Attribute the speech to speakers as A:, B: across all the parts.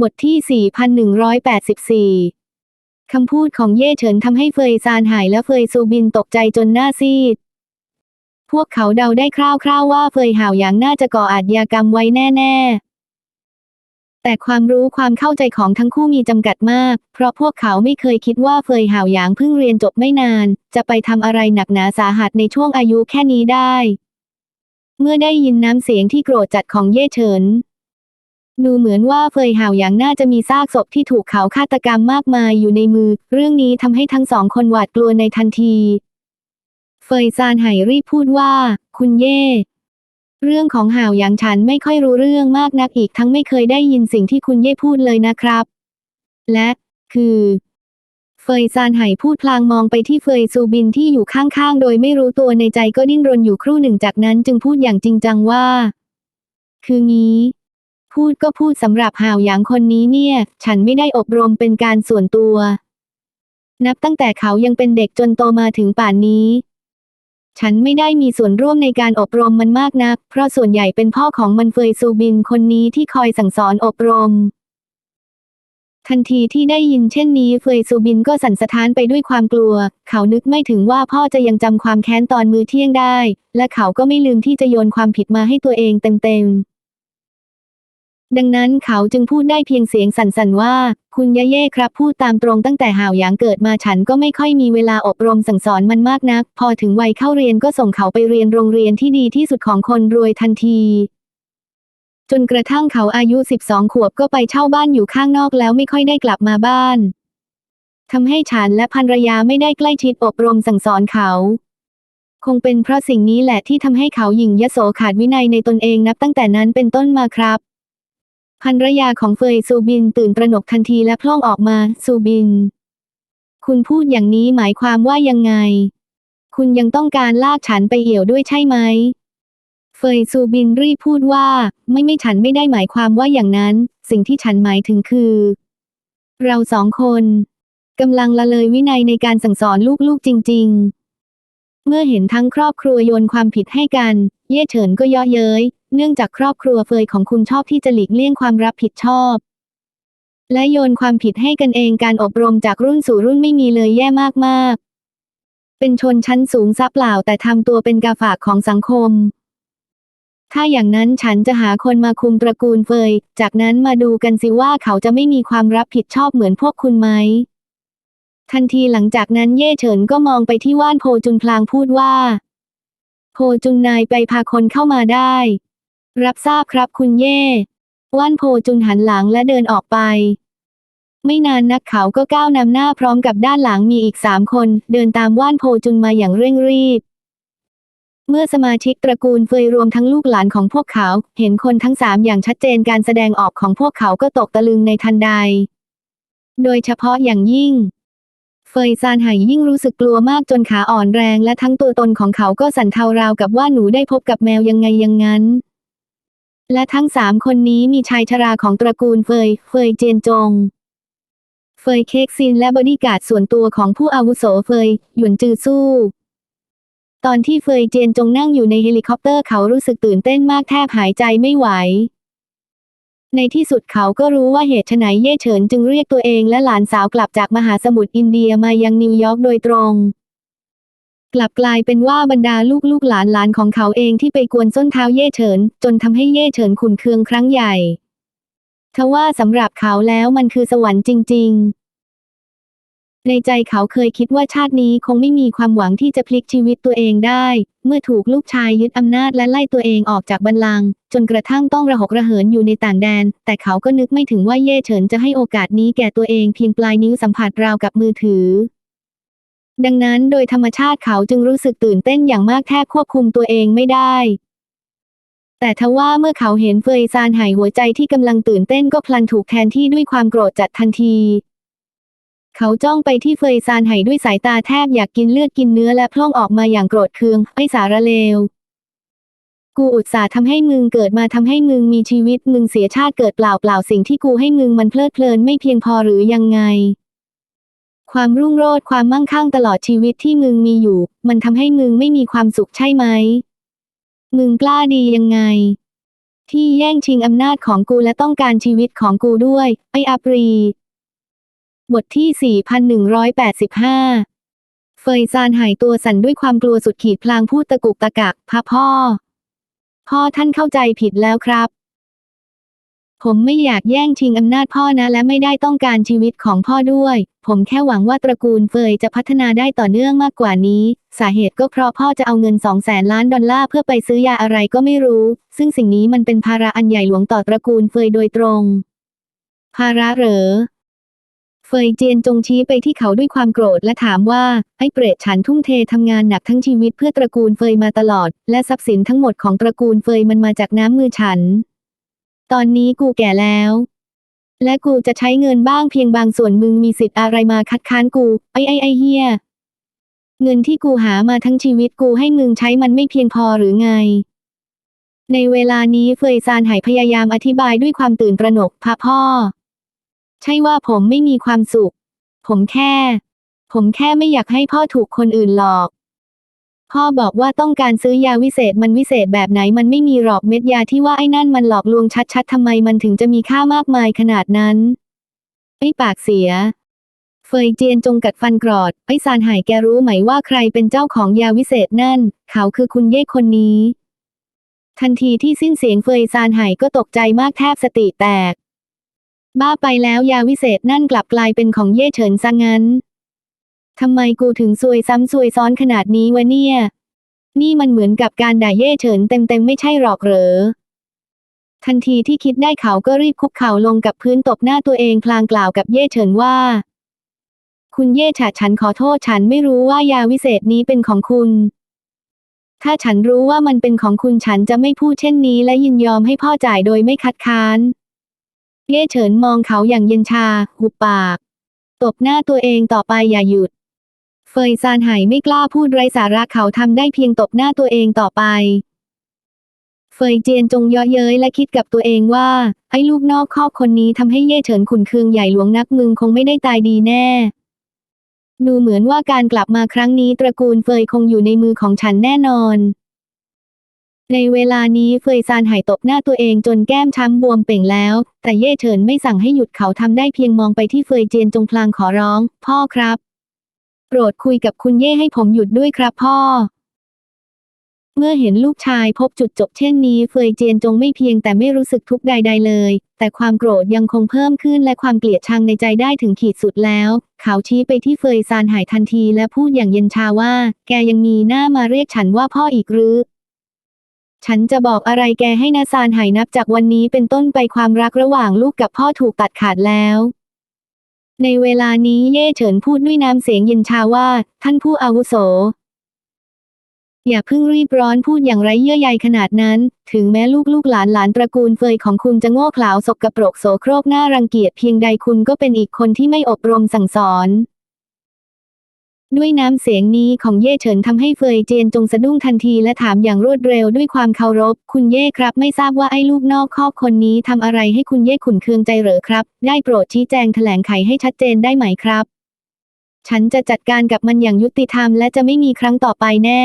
A: บทที่ 4,184 คำพูดของเย่เฉินทำให้เฟยซานหายและเฟยซูบินตกใจจนหน้าซีด พวกเขาเดาได้คร่าวๆว่าเฟยห่าวหยางน่าจะก่ออาชญากรรมไว้แน่ๆ แต่ความรู้ความเข้าใจของทั้งคู่มีจำกัดมาก เพราะพวกเขาไม่เคยคิดว่าเฟยห่าวหยางเพิ่งเรียนจบไม่นาน จะไปทำอะไรหนักหนาสาหัสในช่วงอายุแค่นี้ได้ เมื่อได้ยินน้ำเสียงที่โกรธจัดของเย่เฉิน ดูเหมือนว่าเฟยห่าวหยางน่าจะมีซากศพที่ถูกเขาฆาตกรรมมากมายอยู่ในมือ เรื่องนี้ทำให้ทั้งสองคนหวาดกลัวในทันที เฟยซานไห่รีบพูดว่า คุณเย่ เรื่องของห่าวหยางฉันไม่ค่อยรู้เรื่องมากนักอีกทั้งไม่เคยได้ยินสิ่งที่คุณเย่พูดเลยนะครับ และ คือเฟยซานไห่พูดพลางมองไปที่เฟยซูบินที่อยู่ข้างๆ โดยไม่รู้ตัวในใจก็ดิ้นรนอยู่ครู่หนึ่งจากนั้นจึงพูดอย่างจริงจังว่า คืองี้ พูดก็พูดสำหรับห่าวหยางคนนี้เนี่ย ฉันไม่ได้อบรมเป็นการส่วนตัว นับตั้งแต่เขายังเป็นเด็กจนโตมาถึงป่านนี้ ฉันไม่ได้มีส่วนร่วมในการอบรมมันมากนัก เพราะส่วนใหญ่เป็นพ่อของมันเฟยซูบินคนนี้ที่คอยสั่งสอนอบรม ทันทีที่ได้ยินเช่นนี้เฟยซูบินก็สั่นสะท้านไปด้วยความกลัว เขานึกไม่ถึงว่าพ่อจะยังจำความแค้นตอนมือเที่ยงได้ และเขาก็ไม่ลืมที่จะโยนความผิดมาให้ตัวเองเต็มๆ ดังนั้นเขาจึงพูดได้เพียงเสียงสั่นๆว่า คุณยะเย่ครับพูดตามตรงตั้งแต่ห่าวหยางเกิดมาฉันก็ไม่ค่อยมีเวลาอบรมสั่งสอนมันมากนัก พอถึงวัยเข้าเรียนก็ส่งเขาไปเรียนโรงเรียนที่ดีที่สุดของคนรวยทันที จนกระทั่งเขาอายุ 12 ขวบก็ไปเช่าบ้านอยู่ข้างนอกแล้วไม่ค่อยได้กลับมาบ้านทำให้ฉันและภรรยาไม่ได้ใกล้ชิดอบรมสั่งสอนเขาคงเป็นเพราะสิ่งนี้แหละที่ทำให้เขาหยิ่งยโสขาดวินัยในตนเองนับตั้งแต่นั้นเป็นต้นมาครับ ภรรยาของเฟยซูบินตื่นตระหนกทันทีและพล่องออกมา ซูบิน คุณพูดอย่างนี้หมายความว่ายังไง คุณยังต้องการลากฉันไปเอี่ยวด้วยใช่ไหม เฟยซูบินรีบพูดว่า ไม่ไม่ฉันไม่ได้หมายความว่าอย่างนั้น สิ่งที่ฉันหมายถึงคือ เราสองคนกำลังละเลยวินัยในการสั่งสอนลูกๆจริง ๆ เมื่อเห็นทั้งครอบครัวโยนความผิดให้กัน เย่เฉินก็ย่อเย้ย เนื่องจากครอบครัวเฟยของคุณชอบที่จะหลีกเลี่ยงความรับผิดชอบ และโยนความผิดให้กันเองการอบรมจากรุ่นสู่รุ่นไม่มีเลยแย่มากๆ เป็นชนชั้นสูงซับเปล่าแต่ทำตัวเป็นกาฝากของสังคม ถ้าอย่างนั้นฉันจะหาคนมาคุมตระกูลเฟย จากนั้นมาดูกันสิว่าเขาจะไม่มีความรับผิดชอบเหมือนพวกคุณไหมทันทีหลังจากนั้นเย่เฉินก็มองไปที่ว่านโพจุนพลางพูดว่า โพจุนนายไปพาคนเข้ามาได้ รับทราบครับคุณเย่ ว่านโพจุนหันหลังและเดินออกไป ไม่นานนักเขาก็ก้าวนำหน้าพร้อมกับด้านหลังมีอีกสามคน เดินตามว่านโพจุนมาอย่างเร่งรีบ เมื่อสมาชิกตระกูลเฟยรวมทั้งลูกหลานของพวกเขา เห็นคนทั้งสามอย่างชัดเจนการแสดงออกของพวกเขาก็ตกตะลึงในทันใด โดยเฉพาะอย่างยิ่ง เฟยซานไห่ยิ่งรู้สึกกลัวมากจนขาอ่อนแรงและทั้งตัวตนของเขาก็สั่นเทาราวกับว่าหนูได้พบกับแมวยังไงยังงั้น และทั้งสามคนนี้มีชายชราของตระกูลเฟย เฟยเจียนจง เฟยเค้กซินและบอดี้การ์ดส่วนตัวของผู้อาวุโสเฟย หยวนจือสู้ ตอนที่เฟยเจียนจงนั่งอยู่ในเฮลิคอปเตอร์เขารู้สึกตื่นเต้นมากแทบหายใจไม่ไหว ในที่สุดเขาก็รู้ว่าเหตุไฉนเย่เฉินจึงเรียกตัวเองและหลานสาวกลับจากมหาสมุทรอินเดียมายังนิวยอร์กโดยตรง กลับกลายเป็นว่าบรรดาลูกลูกหลานหลานของเขาเองที่ไปกวนส้นเท้าเย่เฉิน จนทำให้เย่เฉินขุนเคืองครั้งใหญ่ทว่าสำหรับเขาแล้วมันคือสวรรค์จริง ๆ ในใจเขาเคยคิดว่าชาตินี้คงไม่มีความหวังที่จะพลิกชีวิตตัวเองได้ เมื่อถูกลูกชายยึดอำนาจและไล่ตัวเองออกจากบัลลังก์จนกระทั่งต้องระหกระเหินอยู่ในต่างแดน แต่เขาก็นึกไม่ถึงว่าเย่เฉินจะให้โอกาสนี้แก่ตัวเองเพียงปลายนิ้วสัมผัสราวกับมือถือ ดังนั้นโดยธรรมชาติเขาจึงรู้สึกตื่นเต้นอย่างมากแทบควบคุมตัวเองไม่ได้ แต่ทว่าเมื่อเขาเห็นเฟยซานหายหัวใจที่กำลังตื่นเต้นก็พลันถูกแทนที่ด้วยความโกรธจัดทันที เขาจ้องไปที่เฟยซานไห่ด้วยสายตาแทบอยากกินเลือดกินเนื้อและพล่องออกมาอย่างโกรธเคืองไอ้สารเลวกูอุตส่าห์ทำให้มึงเกิดมาทำให้มึงมีชีวิตมึงเสียชาติเกิดเปล่าเปล่าสิ่งที่กูให้มึงมันเพลิดเพลินไม่เพียงพอหรือยังไง ความรุ่งโรจน์ความมั่งคั่งตลอดชีวิตที่มึงมีอยู่ มันทำให้มึงไม่มีความสุขใช่ไหม มึงกล้าดียังไง ที่แย่งชิงอำนาจของกูและต้องการชีวิตของกูด้วย ไออัปรี บทที่ 4185 เฟยซานหายตัวสั่นด้วยความกลัวสุดขีดพลางพูดตะกุกตะกักพ่อพ่อ พ่อท่านเข้าใจผิดแล้วครับ ผมไม่อยากแย่งชิงอำนาจพ่อนะและไม่ได้ต้องการชีวิตของพ่อด้วย ผมแค่หวังว่าตระกูลเฟยจะพัฒนาได้ต่อเนื่องมากกว่านี้ สาเหตุก็เพราะพ่อจะเอาเงินสองแสนล้านดอลลาร์เพื่อไปซื้อยาอะไรก็ไม่รู้ ซึ่งสิ่งนี้มันเป็นภาระอันใหญ่หลวงต่อตระกูลเฟยโดยตรง ภาระเหรอเฟยเจียนจงชี้ไปที่เขาด้วยความโกรธและถามว่า ไอ้เปรตฉันทุ่มเททำงานหนักทั้งชีวิตเพื่อตระกูลเฟยมาตลอด และทรัพย์สินทั้งหมดของตระกูลเฟยมันมาจากน้ำมือฉัน ตอนนี้กูแก่แล้ว และกูจะใช้เงินบ้างเพียงบางส่วนมึงมีสิทธิ์อะไรมาคัดค้านกู ไอ้ไอ้ไอ้เฮียเงินที่กูหามาทั้งชีวิตกูให้มึงใช้มันไม่เพียงพอหรือไง ในเวลานี้เฟยซานไหพยายามอธิบายด้วยความตื่นตระหนกพะพ่อ ใช่ว่าผมไม่มีความสุข ผมแค่ ผมแค่ไม่อยากให้พ่อถูกคนอื่นหลอก พ่อบอกว่าต้องการซื้อยาวิเศษมันวิเศษแบบไหนมันไม่มีหรอกเม็ดยาที่ว่าไอ้นั่นมันหลอกลวงชัดๆทำไมมันถึงจะมีค่ามากมายขนาดนั้น ไอ้ปากเสีย เฟยเจียนจงกัดฟันกรอด ไอ้ซานไห่แกรู้ไหมว่าใครเป็นเจ้าของยาวิเศษนั่น เขาคือคุณเย่คนนี้ ทันทีที่สิ้นเสียงเฟยซานไห่ก็ตกใจมากแทบสติแตก บ้าไปแล้วยาวิเศษนั่นกลับกลายเป็นของเย่เฉินซะงั้น ทำไมกูถึงซวยซ้ำซวยซ้อนขนาดนี้วะเนี่ย นี่มันเหมือนกับการด่าเย่เฉินเต็มๆไม่ใช่หรอกเหรอ ทันทีที่คิดได้เขาก็รีบคุกเข่าลงกับพื้นตบหน้าตัวเองพลางกล่าวกับเย่เฉินว่า คุณเย่ฉะฉันขอโทษฉันไม่รู้ว่ายาวิเศษนี้เป็นของคุณ ถ้าฉันรู้ว่ามันเป็นของคุณฉันจะไม่พูดเช่นนี้และยินยอมให้พ่อจ่ายโดยไม่คัดค้าน เย่เฉินมองเขาอย่างเย็นชา หุบปาก ตบหน้าตัวเองต่อไปอย่าหยุด เฟยซานไหไม่กล้าพูดไรสาระเขาทำได้เพียงตบหน้าตัวเองต่อไป เฟยเจียนจงเยาะเย้ยและคิดกับตัวเองว่า ไอ้ลูกนอกคอกคนนี้ทำให้เย่เฉินขุนเคืองใหญ่หลวงนักมึงคงไม่ได้ตายดีแน่ดูเหมือนว่าการกลับมาครั้งนี้ตระกูลเฟยคงอยู่ในมือของฉันแน่นอน ในเวลานี้เฟยซานไหตบหน้าตัวเองจนแก้มช้ำบวมเป่งแล้ว แต่เย่เฉินไม่สั่งให้หยุดเขาทำได้เพียงมองไปที่เฟยเจียนจงพลางขอร้อง พ่อครับ ปรดคุยกับคุณเย่ให้ผมหยุดด้วยครับพ่อ เมื่อเห็นลูกชายพบจุดจบเช่นนี้ เฟยเจียนจงไม่เพียงแต่ไม่รู้สึกทุกข์ใด ๆ เลย แต่ความโกรธยังคงเพิ่มขึ้นและความเกลียดชังในใจได้ถึงขีดสุดแล้ว เขาชี้ไปที่เฟยซานหายทันทีและพูดอย่างเย็นชาว่า แกยังมีหน้ามาเรียกฉันว่าพ่ออีกหรือฉันจะบอกอะไรแกให้นาซานหายนับจากวันนี้เป็นต้นไปความรักระหว่างลูกกับพ่อถูกตัดขาดแล้ว ในเวลานี้เย่เฉินพูดด้วยน้ำเสียงเย็นชาว่า ท่านผู้อาวุโส อย่าเพิ่งรีบร้อนพูดอย่างไรเยื่อใยขนาดนั้น ถึงแม้ลูกลูกหลานหลานตระกูลเฟยของคุณจะโง่เขลาสกกรปรกโสโครกหน้ารังเกียจเพียงใดคุณก็เป็นอีกคนที่ไม่อบรมสั่งสอน ด้วยน้ำเสียงนี้ของเย่เฉินทำให้เฟยเจียนจงสะดุ้งทันทีและถามอย่างรวดเร็วด้วยความเคารพ คุณเย่ครับไม่ทราบว่าไอ้ลูกนอกครอกคนนี้ทำอะไรให้คุณเย่ขุนเคืองใจเหรอครับ ได้โปรดชี้แจงแถลงไขให้ชัดเจนได้ไหมครับ ฉันจะจัดการกับมันอย่างยุติธรรมและจะไม่มีครั้งต่อไปแน่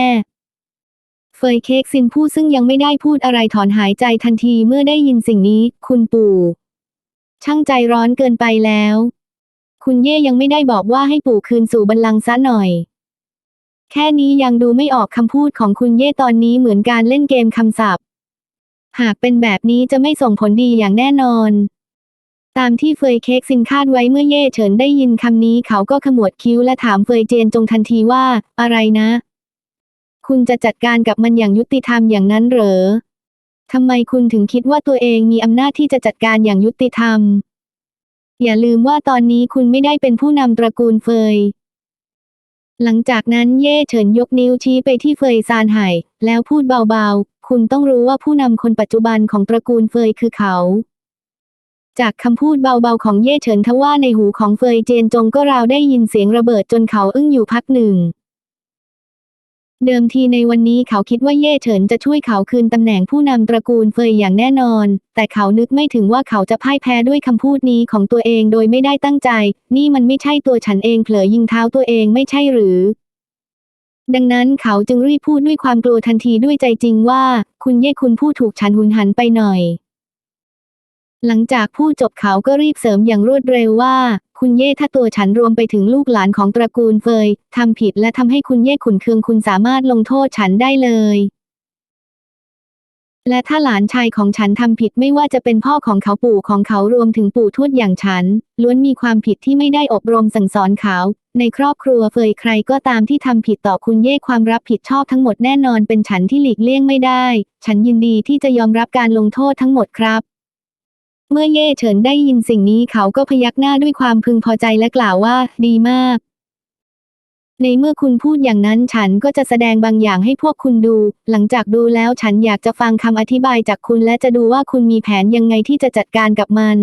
A: เฟยเค้กซินผู้ซึ่งยังไม่ได้พูดอะไรถอนหายใจทันทีเมื่อได้ยินสิ่งนี้ คุณปู่ ช่างใจร้อนเกินไปแล้ว คุณเย่ยังไม่ได้บอกว่าให้ปู่คืนสู่บัลลังก์ซะหน่อย แค่นี้ยังดูไม่ออกคำพูดของคุณเย่ตอนนี้เหมือนการเล่นเกมคำศัพท์ หากเป็นแบบนี้จะไม่ส่งผลดีอย่างแน่นอน ตามที่เฟยเค้กซินคาดไว้เมื่อเย่เฉินได้ยินคำนี้เขาก็ขมวดคิ้วและถามเฟยเจียนจงทันทีว่า อะไรนะ คุณจะจัดการกับมันอย่างยุติธรรมอย่างนั้นเหรอทำไมคุณถึงคิดว่าตัวเองมีอำนาจที่จะจัดการอย่างยุติธรรม อย่าลืมว่าตอนนี้คุณไม่ได้เป็นผู้นำตระกูลเฟย หลังจากนั้นเย่เฉินยกนิ้วชี้ไปที่เฟยซานไห่แล้วพูดเบาๆ คุณต้องรู้ว่าผู้นำคนปัจจุบันของตระกูลเฟยคือเขา จากคำพูดเบาๆของเย่เฉินทว่าในหูของเฟยเจนจงก็ราวได้ยินเสียงระเบิดจนเขาอึ้งอยู่พักหนึ่ง เดิมทีในวันนี้เขาคิดว่าเย่เฉินจะช่วยเขาคืนตำแหน่งผู้นำตระกูลเฟยอย่างแน่นอน แต่เขานึกไม่ถึงว่าเขาจะพ่ายแพ้ด้วยคำพูดนี้ของตัวเองโดยไม่ได้ตั้งใจ นี่มันไม่ใช่ตัวฉันเองเผลอยิงเท้าตัวเองไม่ใช่หรือ ดังนั้นเขาจึงรีบพูดด้วยความกลัวทันทีด้วยใจจริงว่า คุณเย่คุณพูดถูกฉันหุนหันไปหน่อยหลังจากพูดจบเขาก็รีบเสริมอย่างรวดเร็วว่า คุณเย่ถ้าตัวฉันรวมไปถึงลูกหลานของตระกูลเฟยทำผิดและทำให้คุณเย่ขุนเคืองคุณสามารถลงโทษฉันได้เลย และถ้าหลานชายของฉันทำผิดไม่ว่าจะเป็นพ่อของเขาปู่ของเขารวมถึงปู่ทวดอย่างฉัน ล้วนมีความผิดที่ไม่ได้อบรมสั่งสอนเขา ในครอบครัวเฟยใครก็ตามที่ทำผิดต่อคุณเย่ความรับผิดชอบทั้งหมดแน่นอนเป็นฉันที่หลีกเลี่ยงไม่ได้ ฉันยินดีที่จะยอมรับการลงโทษทั้งหมดครับ เมื่อเย่เฉินได้ยินสิ่งนี้เขาก็พยักหน้าด้วยความพึงพอใจและกล่าวว่า ดีมาก ในเมื่อคุณพูดอย่างนั้นฉันก็จะแสดงบางอย่างให้พวกคุณดู หลังจากดูแล้วฉันอยากจะฟังคำอธิบายจากคุณและจะดูว่าคุณมีแผนยังไงที่จะจัดการกับมัน